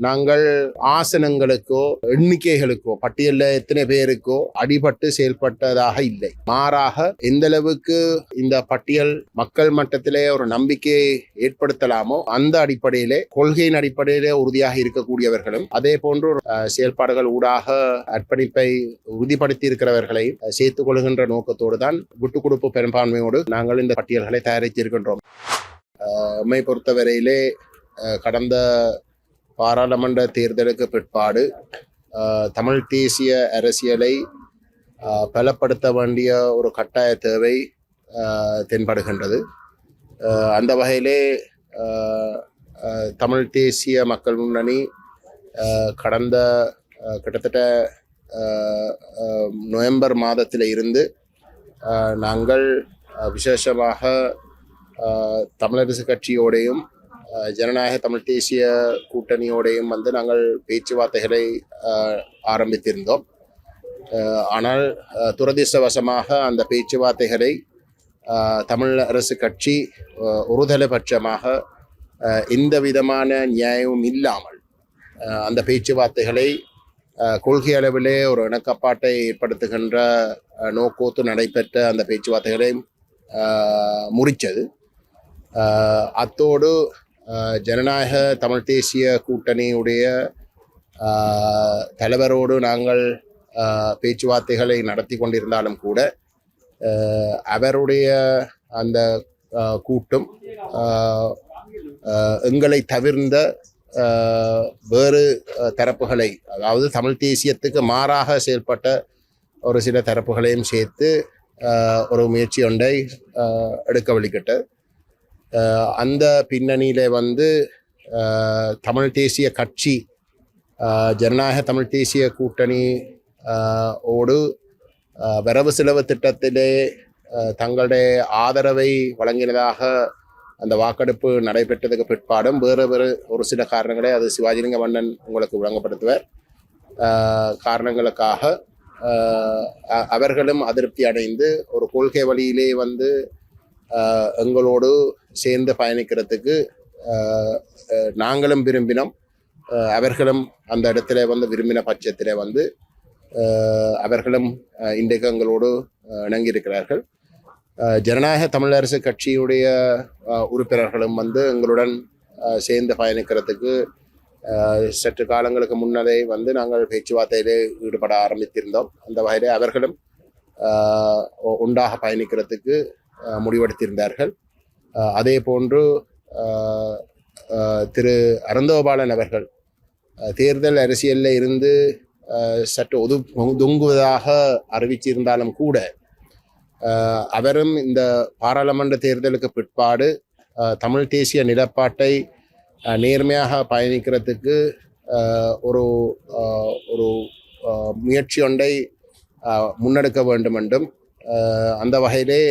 நாங்கள் ஆசனங்களுக்கோ எண்ணிக்கைகளுக்கோ பட்டியலில் எத்தனை பேருக்கோ அடிபட்டு செயல்பட்டதாக இல்லை. மாறாக எந்த அளவுக்கு இந்த பட்டியல் மக்கள் மட்டத்திலே ஒரு நம்பிக்கையை ஏற்படுத்தலாமோ அந்த அடிப்படையிலே கொள்கையின் அடிப்படையிலே உறுதியாக இருக்கக்கூடியவர்களும் அதே போன்று செயல்பாடுகள் ஊடாக அர்ப்பணிப்பை உறுதிப்படுத்தி இருக்கிறவர்களை சேர்த்துக் கொள்கின்ற நோக்கத்தோடு தான் விட்டுக் கொடுப்பு பெரும்பான்மையோடு நாங்கள் இந்த பட்டியல்களை தயாரித்திருக்கின்றோம். அஹ், பொறுத்தவரையிலே கடந்த பாராளுமன்ற தேர்தலுக்கு பிற்பாடு தமிழ் தேசிய அரசியலை பலப்படுத்த வேண்டிய ஒரு கட்டாய தேவை தென்படுகின்றது. அந்த வகையிலே தமிழ் தேசிய மக்கள் முன்னணி கடந்த கிட்டத்தட்ட நவம்பர் மாதத்தில் இருந்து நாங்கள் விசேஷமாக தமிழரசு கட்சியோடையும் ஜனநாயக தமிழ் தேசிய கூட்டணியோடையும் வந்து நாங்கள் பேச்சுவார்த்தைகளை ஆரம்பித்திருந்தோம். ஆனால் துரதிர்ஷ்டவசமாக அந்த பேச்சுவார்த்தைகளை தமிழ் அரசு கட்சி அஹ், ஒருதலைபட்சமாக எந்த விதமான நியாயமும் இல்லாமல் அந்த பேச்சுவார்த்தைகளை கொள்கை அளவிலே ஒரு இணக்கப்பாட்டை ஏற்படுத்துகின்ற நோக்கோத்து நடைபெற்ற அந்த பேச்சுவார்த்தைகளை முறிச்சது அத்தோடு ஜனநாயக தமிழ் தேசிய கூட்டணியுடைய தலைவரோடு நாங்கள் பேச்சுவார்த்தைகளை நடத்தி கொண்டிருந்தாலும் கூட அவருடைய அந்த கூட்டம் கூட்டும் எங்களை தவிர்ந்த வேறு தரப்புகளை அதாவது தமிழ் தேசியத்துக்கு மாறாக செயல்பட்ட ஒரு சில தரப்புகளையும் சேர்த்து ஒரு முயற்சி ஒன்றை எடுக்க வழிகிட்ட அந்த பின்னணியில் வந்து தமிழ் தேசிய கட்சி ஜனநாயக தமிழ் தேசிய கூட்டணி ஓடு வரவு செலவு திட்டத்திலே தங்களுடைய ஆதரவை வழங்கினதாக அந்த வாக்கெடுப்பு நடைபெற்றதுக்கு பிற்பாடும் வேறு வேறு ஒரு சில காரணங்களை அது சிவாஜிலிங்க மன்னன் உங்களுக்கு வழங்கப்படுத்துவார் காரணங்களுக்காக அவர்களும் அதிருப்தி அடைந்து ஒரு கொள்கை வழியிலே வந்து எங்களோடு சேர்ந்து பயணிக்கிறதுக்கு நாங்களும் விரும்பினோம். அவர்களும் அந்த இடத்துல வந்து விரும்பின பட்சத்திலே வந்து அவர்களும் இன்றைக்கு எங்களோடு இணங்கியிருக்கிறார்கள். ஜனநாயக தமிழரசு கட்சியுடைய உறுப்பினர்களும் வந்து எங்களுடன் சேர்ந்து பயணிக்கிறதுக்கு சற்று காலங்களுக்கு முன்னரே வந்து நாங்கள் பேச்சுவார்த்தையிலே ஈடுபட ஆரம்பித்திருந்தோம். அந்த வகையிலே அவர்களும் உண்டாக பயணிக்கிறதுக்கு முடிவெடுத்திருந்தார்கள். அதே போன்று திரு அறந்தோபாலன் அவர்கள் தேர்தல் அரசியலில் இருந்து சற்று ஒது ஒதுங்குவதாக அறிவிச்சிருந்தாலும் கூட அவரும் இந்த பாராளுமன்ற தேர்தலுக்கு பிற்பாடு தமிழ் தேசிய நிலப்பாட்டை நேர்மையாக பயணிக்கிறதுக்கு ஒரு ஒரு முயற்சி ஒன்றை முன்னெடுக்க வேண்டும் என்றும் அந்த வகையிலே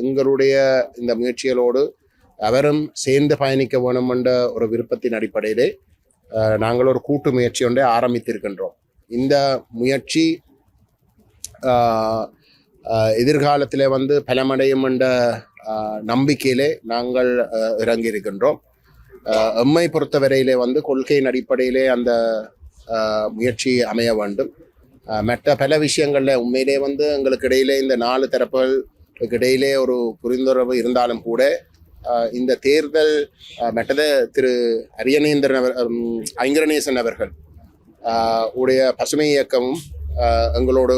எங்களுடைய இந்த முயற்சிகளோடு அவரும் சேர்ந்து பயணிக்க வேணும் என்ற ஒரு விருப்பத்தின் அடிப்படையிலே நாங்கள் ஒரு கூட்டு முயற்சி ஒன்றை ஆரம்பித்திருக்கின்றோம். இந்த முயற்சி ஆஹ், எதிர்காலத்திலே வந்து பலமடையும் என்ற நம்பிக்கையிலே நாங்கள் இறங்கியிருக்கின்றோம். எம்மை பொறுத்தவரையிலே வந்து கொள்கையின் அடிப்படையிலே அந்த ஆஹ், முயற்சி அமைய வேண்டும். மற்ற பல விஷயங்களில் உண்மையிலே வந்து எங்களுக்கு இடையிலே இந்த நாலு தரப்புகளுக்கு இடையிலே ஒரு புரிந்துணர்வு இருந்தாலும் கூட இந்த தேர்தல் மற்றது திரு அரியநேந்திரன் அவர் ஐங்கரநேசன் அவர்கள் உடைய பசுமை இயக்கமும் எங்களோடு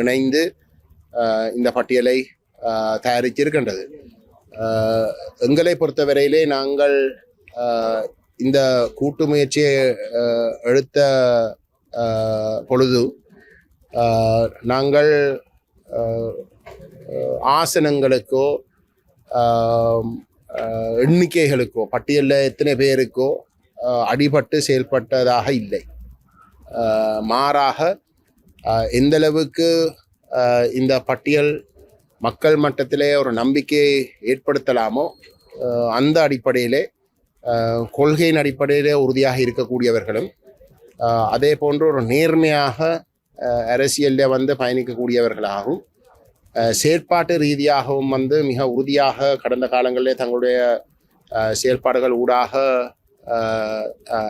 இணைந்து இந்த பட்டியலை தயாரித்திருக்கின்றது. எங்களை பொறுத்தவரையிலே நாங்கள் இந்த கூட்டு முயற்சியை ஆஹ், எடுத்த பொழுது. நாங்கள் ஆசனங்களுக்கோ எண்ணிக்கைகளுக்கோ பட்டியலில் எத்தனை பேருக்கோ அடிபட்டு செயல்பட்டதாக இல்லை. மாறாக எந்தளவுக்கு இந்த பட்டியல் மக்கள் மட்டத்திலே ஒரு நம்பிக்கையை ஏற்படுத்தலாமோ அந்த அடிப்படையிலே கொள்கையின் அடிப்படையிலே உறுதியாக இருக்கக்கூடியவர்களும் அதே போன்று ஒரு நேர்மையாக அரசியலில் வந்து பயணிக்கக்கூடியவர்களாகவும் செயற்பாட்டு ரீதியாகவும் வந்து மிக உறுதியாக கடந்த காலங்களிலே தங்களுடைய செயல்பாடுகள் ஊடாக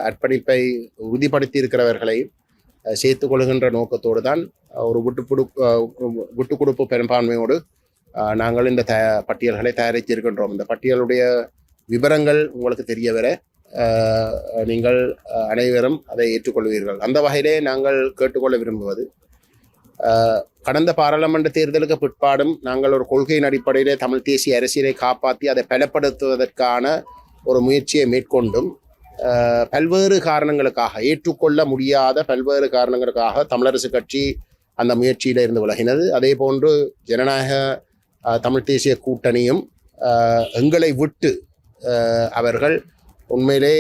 அர்ப்பணிப்பை உறுதிப்படுத்தி இருக்கிறவர்களையும் சேர்த்து கொள்கின்ற நோக்கத்தோடு தான் ஒரு விட்டுப்புடு கொடுப்பு விட்டு கொடுப்பு பெரும்பான்மையோடு நாங்கள் இந்த த பட்டியல்களை தயாரித்திருக்கின்றோம். இந்த பட்டியலுடைய விவரங்கள் உங்களுக்கு தெரிய வர நீங்கள் அனைவரும் அதை ஏற்றுக்கொள்வீர்கள். அந்த வகையிலே நாங்கள் கேட்டுக்கொள்ள விரும்புவது கடந்த பாராளுமன்ற தேர்தலுக்கு பிற்பாடும் நாங்கள் ஒரு கொள்கையின் அடிப்படையிலே தமிழ் தேசிய அரசியலை காப்பாற்றி அதை பலப்படுத்துவதற்கான ஒரு முயற்சியை மேற்கொண்டும் பல்வேறு காரணங்களுக்காக ஏற்றுக்கொள்ள முடியாத பல்வேறு காரணங்களுக்காக தமிழரசு கட்சி அந்த முயற்சியில் இருந்து விலகினது. அதே போன்று ஜனநாயக தமிழ் தேசிய கூட்டணியும் எங்களை விட்டு அவர்கள் உண்மையிலே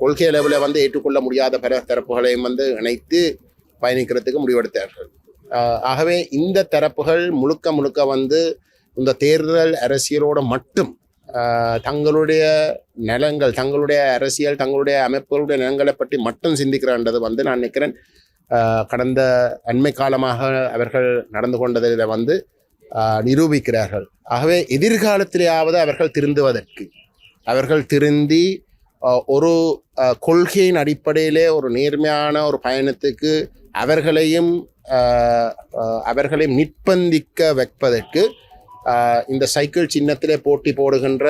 கொள்கை அளவில் வந்து ஏற்றுக்கொள்ள முடியாத பல தரப்புகளையும் வந்து இணைத்து பயணிக்கிறதுக்கு முடிவெடுத்தார்கள். ஆகவே இந்த தரப்புகள் முழுக்க முழுக்க வந்து இந்த தேர்தல் அரசியலோட மட்டும் தங்களுடைய நலங்கள் தங்களுடைய அரசியல் தங்களுடைய அமைப்புகளுடைய நலங்களை பற்றி மட்டும் சிந்திக்கிறான்றது வந்து நான் நினைக்கிறேன் கடந்த அண்மை காலமாக அவர்கள் நடந்து கொண்டதில் வந்து நிரூபிக்கிறார்கள். ஆகவே எதிர்காலத்திலேயாவது அவர்கள் திருந்துவதற்கு அவர்கள் திருந்தி ஒரு கொள்கையின் அடிப்படையிலே ஒரு நேர்மையான ஒரு பயணத்துக்கு அவர்களையும் அவர்களையும் நிர்பந்திக்க வைப்பதற்கு இந்த சைக்கிள் சின்னத்திலே போட்டி போடுகின்ற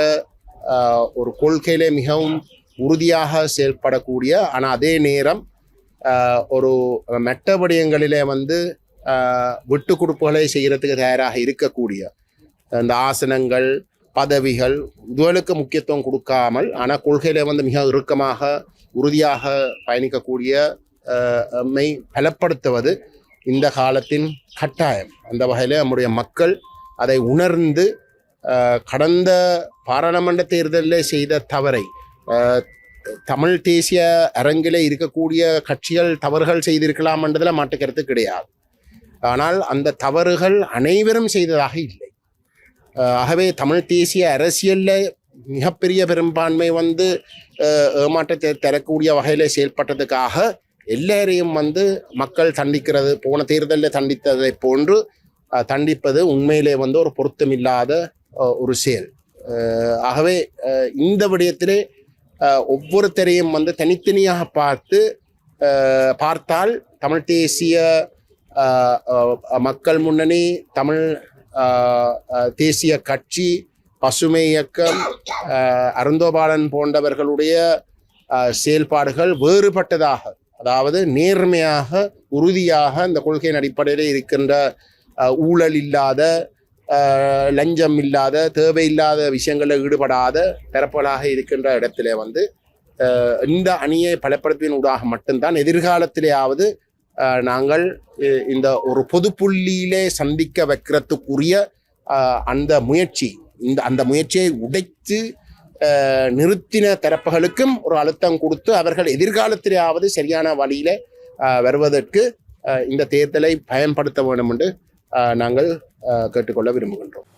ஒரு கொள்கையிலே மிகவும் உறுதியாக செயல்படக்கூடிய ஆனால் அதே நேரம் ஒரு மெட்ட வடியங்களிலே வந்து விட்டு கொடுப்புகளை செய்கிறதுக்கு தயாராக இருக்கக்கூடிய இந்த ஆசனங்கள் பதவிகள் இதுகளுக்கு முக்கியத்துவம் கொடுக்காமல் ஆனால் கொள்கையில் வந்து மிக இறுக்கமாக உறுதியாக பயணிக்கக்கூடிய மை பலப்படுத்துவது இந்த காலத்தின் கட்டாயம். அந்த வகையில் நம்முடைய மக்கள் அதை உணர்ந்து கடந்த பாராளுமன்ற தேர்தலில் செய்த தவறை தமிழ் தேசிய அரங்கிலே இருக்கக்கூடிய கட்சிகள் தவறுகள் செய்திருக்கலாம்ன்றதில் மாட்டுக்கிறது கிடையாது. ஆனால் அந்த தவறுகள் அனைவரும் செய்ததாக இல்லை. ஆகவே தமிழ் தேசிய அரசியலில் மிகப்பெரிய பெரும்பான்மை வந்து ஏமாற்றத்தை தரக்கூடிய வகையில் செயல்பட்டதுக்காக எல்லாரையும் வந்து மக்கள் தண்டிக்கிறது போன தேர்தலில் தண்டித்ததை போன்று தண்டிப்பது உண்மையிலே வந்து ஒரு பொருத்தமில்லாத ஒரு செயல். ஆகவே இந்த விடயத்திலே ஒவ்வொருத்தரையும் வந்து தனித்தனியாக பார்த்து பார்த்தால் தமிழ் தேசிய மக்கள் முன்னணி தமிழ் தேசிய கட்சி பசுமை இயக்கம் அருந்தோபாலன் போன்றவர்களுடைய செயல்பாடுகள் வேறுபட்டதாக அதாவது நேர்மையாக உறுதியாக இந்த கொள்கையின் அடிப்படையில் இருக்கின்ற ஊழல் இல்லாத லஞ்சம் இல்லாத தேவையில்லாத விஷயங்களில் ஈடுபடாத தரப்புகளாக இருக்கின்ற இடத்திலே வந்து இந்த அணியை பலப்படுத்துவதன் ஊடாக மட்டும்தான் எதிர்காலத்திலேயாவது நாங்கள் இந்த ஒரு பொது புள்ளியிலே சந்திக்க வைக்கிறதுக்குரிய அந்த முயற்சி இந்த அந்த முயற்சியை உடைத்து நிறுத்தின தரப்புகளுக்கும் ஒரு அழுத்தம் கொடுத்து அவர்கள் எதிர்காலத்திலேயாவது சரியான வழியில வருவதற்கு இந்த தேர்தலை பயன்படுத்த வேண்டும் என்று நாங்கள் கேட்டுக்கொள்ள விரும்புகின்றோம்.